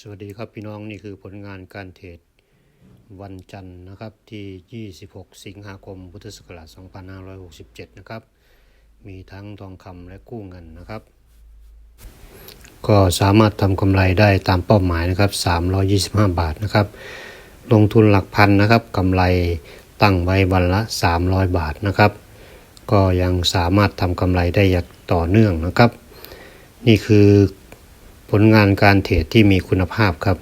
สวัสดีครับพี่น้องนี่คือผลงานการเทรดวันจันทร์นะครับที่ 26 สิงหาคมพุทธศักราช 2567 นะครับ มีทั้งทองคำและกู้เงินนะครับ ก็สามารถทำกำไรได้ตามเป้าหมายนะครับ 325 บาทนะครับ ลงทุนหลักพันนะครับกำไรตั้งไว้วันละ 300 บาทนะครับ ก็ยังสามารถทำกำไรได้อย่างต่อเนื่องนะครับ นี่คือ ลงานการเทรดที่มีคุณภาพครับ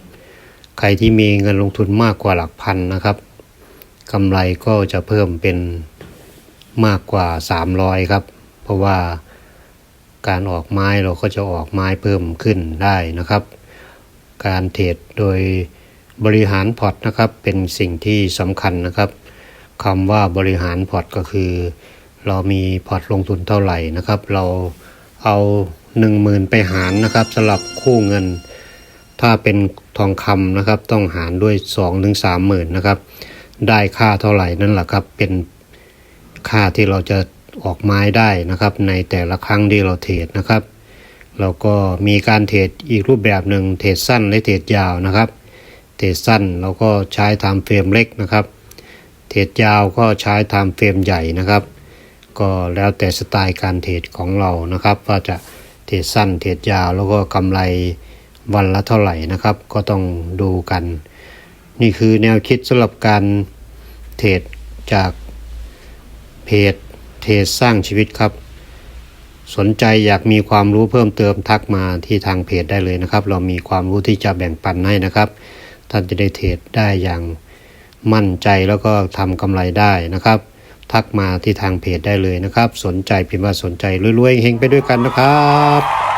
ใครที่มีเงินลงทุนมากกว่าหลักพันนะครับกำไรก็จะเพิ่มเป็นมากกว่า 300 ครับ เพราะว่าการออกไม้เราก็จะออกไม้เพิ่มขึ้นได้นะครับ การเทรดโดยบริหารพอร์ตนะครับเป็นสิ่งที่สำคัญนะครับคำว่าบริหารพอร์ตก็คือ เรามีพอร์ตลงทุนเท่าไหร่นะครับ เรา เอาหนึ่งหมื่นไปหารนะครับสำหรับคู่เงิน ถ้าเป็นทองคำนะครับ ต้องหารด้วย2องถึงสามหมื่นนะครับ ได้ค่าเท่าไหร่นั่นแหละครับ เป็นค่าที่เราจะออกไม้ได้นะครับ ในแต่ละครั้งที่เราเทรดนะครับเราก็มีการเทรดอีกรูปแบบหนึ่งเทรดสั้นและเทรดยาวนะครับ เทรดสั้นเราก็ใช้ไทม์เฟรมเล็กนะครับ เทรดยาวก็ใช้ไทม์เฟรมใหญ่นะครับ ก็แล้วแต่สไตล์การเทรดของเรานะครับ ว่าจะเทรดสั้นเทรดยาวแล้วก็กำไรวันละเท่าไหร่นะครับ ก็ต้องดูกัน นี่คือแนวคิดสำหรับการเทรดจากเพจเทรดสร้างชีวิตครับ สนใจอยากมีความรู้เพิ่มเติมทักมาที่ทางเพจได้เลยนะครับ เรามีความรู้ที่จะแบ่งปันให้นะครับ ท่านจะได้เทรดได้อย่างมั่นใจแล้วก็ทำกำไรได้นะครับ ทักมาที่ทางเพจได้เลยนะครับ สนใจพิมพ์ว่าสนใจรวยๆเฮงไปด้วยกันนะครับ